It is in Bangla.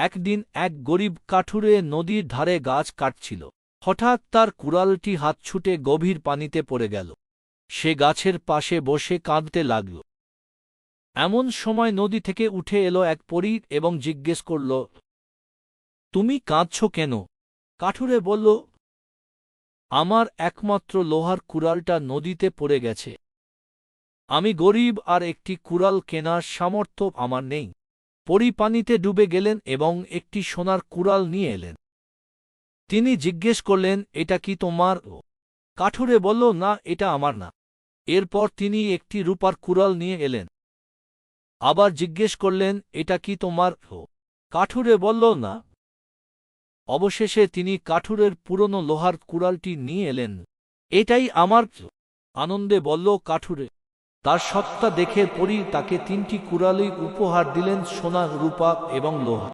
একদিন এক গরিব কাঠুরে নদীর ধারে গাছ কাটছিল। হঠাৎ তার কুড়ালটি হাত ছুটে গভীর পানিতে পড়ে গেল। সে গাছের পাশে বসে কাঁদতে লাগল। এমন সময় নদী থেকে উঠে এলো এক পরী এবং জিজ্ঞেস করল, তুমি কাঁদছ কেন? কাঠুরে বলল, আমার একমাত্র লোহার কুড়ালটা নদীতে পড়ে গেছে। আমি গরিব আর একটি কুড়াল কেনার সামর্থ্য আমার নেই। পরি পানিতে ডুবে গেলেন এবং একটি সোনার কুড়াল নিয়ে এলেন। তিনি জিজ্ঞেস করলেন, এটা কি তোমার? ও কাঠুরে বলল, না, এটা আমার না। এরপর তিনি একটি রূপার কুড়াল নিয়ে এলেন। আবার জিজ্ঞেস করলেন, এটা কি তোমার? ও কাঠুরে বলল, না। অবশেষে তিনি কাঠুরের পুরনো লোহার কুড়ালটি নিয়ে এলেন। এটাই আমার। আনন্দে বলল, কাঠুরে তার সত্তা দেখে পরী তাকে তিনটি কুড়ালি উপহার দিলেন সোনা রূপা এবং লোহা।